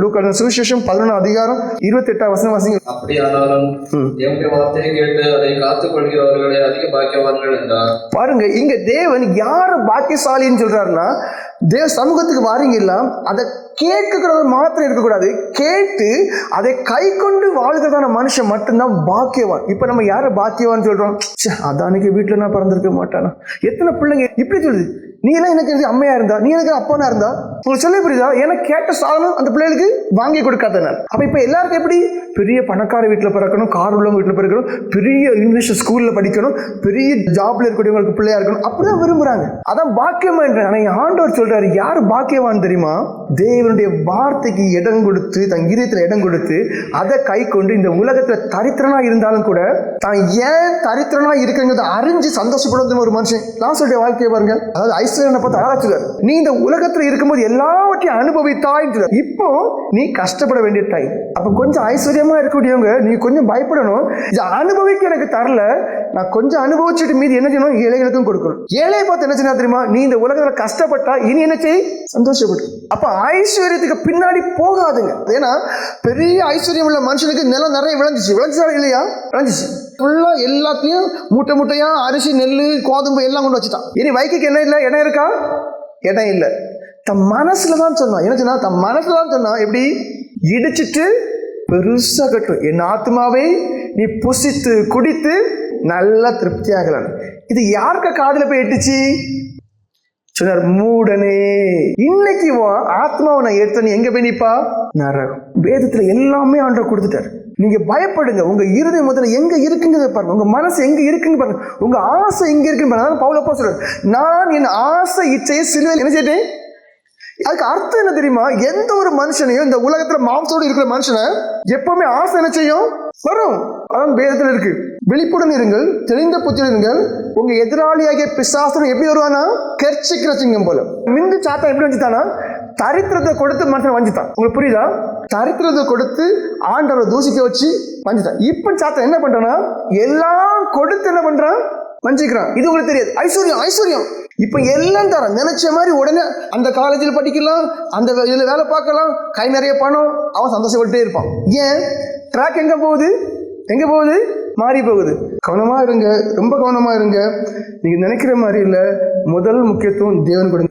லூக்கான சுவிசேஷம் பதினொன்று அதிகாரம் இருபத்தி எட்டாம் வசனம் வாசிங்க அப்படியானாலும் ம். தேவனுடைய வார்த்தையை கேட்டு அதை காத்துக் கொள்கிறவர்களே அதிக பாக்கியவான்கள் என்றார் பாருங்க இங்க தேவன் யார பாக்கியசாலின்னு சொல்றாருன்னா தேவ சமூகத்துக்கு வாரீங்களா அதை கேட்கிறது மாத்திரம் இருக்கக்கூடாது. கேட்டு அதை கை கொண்டு வாழ்கிறதான மனுஷன் மட்டும்தான் பாக்கியவான். இப்ப நம்ம யாரை பாக்கியவான் சொல்றோம்? ச்சே, அதானுக்கு வீட்டுல நான் பிறந்திருக்க மாட்டானா? எத்தனை பிள்ளைங்க இப்படி சொல்லுது? நீ எல்லாம் எனக்கு எனக்கு அம்மையா இருந்தா? நீ எனக்கு அப்பனா இருந்தா? உங்களுக்கு சொல்ல புரியுதா? எனக்கு கேட்ட சாதனம் அந்த பிள்ளைகளுக்கு வாங்கி கொடுக்காதனால அப்போ இப்ப எல்லாருக்கும் எப்படி? பெரிய பணக்கார வீட்டில் பிறக்கணும் கார் உள்ளவங்க வீட்டில் பிறக்கணும் பெரிய இங்கிலீஷ் ஸ்கூல்ல படிக்கணும் பெரிய ஜாப்ல இருக்கக்கூடியவங்களுக்கு பிள்ளையா இருக்கணும். அப்படிதான் விரும்புறாங்க. அதான் பாக்கியமா என்ற ஆனால் ஆண்டவர் சொல்றாரு யார் பாக்கியவான் தெரியுமா? தேவனுடைய வார்த்தைக்கு இடம் கொடுத்து தன் இதயத்துல இடம் கொடுத்து அதை கை கொண்டு இந்த உலகத்துல தரித்திரனா இருந்தாலும் கூட தான் ஏன் தரித்திரனா இருக்குங்கிறத அறிஞ்சு சந்தோஷப்படுறது ஒரு மனுஷன். நான் சொல்ற வாழ்க்கையை பாருங்க. அதாவது ஐஸ்வர்யனை பார்த்து அழகா சொல்றாரு. நீ இந்த உலகத்துல இருக்கும்போது எல்லாவற்றையும் அனுபவித்தாய் இப்போ நீ கஷ்டப்பட வேண்டிய டைம் அப்ப கொஞ்சம் ஐஸ்வர்யமா இருக்கக்கூடியவங்க நீ கொஞ்சம் பயப்படணும். இது அனுபவிக்க எனக்கு தரல. நான் கொஞ்சம் அனுபவிச்சுட்டு மீது என்ன செய்யணும்? ஏழைகளுக்கும் கொடுக்கணும். ஏழை பார்த்து என்ன செய்யணும் தெரியுமா? நீ இந்த உலகத்துல கஷ்டப்பட்டா இனி என்ன செய்? சந்தோஷப்படு. அப்ப ஐஸ்வர்யத்துக்கு பின்னாடி போகாதுங்க. ஏன்னா பெரிய ஐஸ்வர்யம் உள்ள மனுஷனுக்கு நிலம் நிறைய விளைஞ்சிச்சு. விளைஞ்சா இல்லையா? விளைஞ்சிச்சு. ஃபுல்லா எல்லாத்தையும் மூட்டை மூட்டையா அரிசி நெல் கோதும்பு எல்லாம் கொண்டு வச்சுட்டான். இனி வைக்கைக்கு என்ன இல்லை? இடம் இருக்கா? இடம் இல்லை. தன் மனசில் தான் சொன்னான். என்ன சொன்னா தன் மனசில் தான் சொன்னான். எப்படி? இடிச்சிட்டு பெருசாக கட்டும் என் ஆத்மாவை நீ புசித்து குடித்து நல்லா திருப்தியாகலாம் இது யாருக்கு காதில் போய் எட்டுச்சு? சொன்னார் மூடனே இன்னைக்கு ஆத்மாவை நான் எடுத்த நீ போய் நிற்பா நரகம் வேதத்தில் எல்லாமே ஆண்டவர் கொடுத்துட்டார். நீங்க பயப்படுங்க. உங்க இருதய முதல்ல எங்க இருக்குங்கிறத பாருங்க. உங்க மனசு எங்க இருக்குன்னு பாருங்க. உங்க ஆசை எங்க இருக்குன்னு பாருங்க. அதான் பவுலப்பா நான் என் ஆசை இச்சையை சிலுவையில் என்ன செய்யட்டேன் அதுக்கு அர்த்தம் என்ன தெரியுமா? எந்த ஒரு மனுஷனையும் இந்த உலகத்துல மாம்சோடு இருக்கிற மனுஷனை எப்பவுமே ஆசை என்ன செய்யும்? வரும். அதான் வேதத்துல இருக்கு. விழிப்புடன் இருங்கள் தெளிந்த புத்தியுடன் இருங்கள். உங்க எதிராளியாகிய பிசாசனம் எப்படி வருவானா? கெர்ச்சிக்கிற சிங்கம் போல. மிந்து சாத்தா எப்படி வந்துட்டானா தரித்திரத்தை கொடுத்து மனுஷன் வஞ்சித்தான். உங்களுக்கு புரியுதா? தரித்திரத்தை கொடுத்து ஆண்டவரை தூசிக்க வச்சு வஞ்சிட்டான் இப்போ சாத்தன் என்ன பண்ணுறான்னா எல்லாம் கொடுத்து என்ன பண்ணுறான் வஞ்சிக்கிறான். இது உங்களுக்கு தெரியாது. ஐஸ்வர்யம் ஐஸ்வர்யம். இப்போ எல்லாம் தரான். நினைச்ச மாதிரி உடனே அந்த காலேஜில் படிக்கலாம் அந்த இதில் வேலை பார்க்கலாம் கை நிறைய பணம் அவன் சந்தோஷப்பட்டே இருப்பான். ஏன்? ட்ராக் எங்கே போகுது? எங்கே போகுது? மாறி போகுது. கவனமாக இருங்க. ரொம்ப கவனமாக இருங்க. நீங்கள் நினைக்கிற மாதிரி இல்லை. முதல் முக்கியத்துவம் தேவன் கொடுங்க.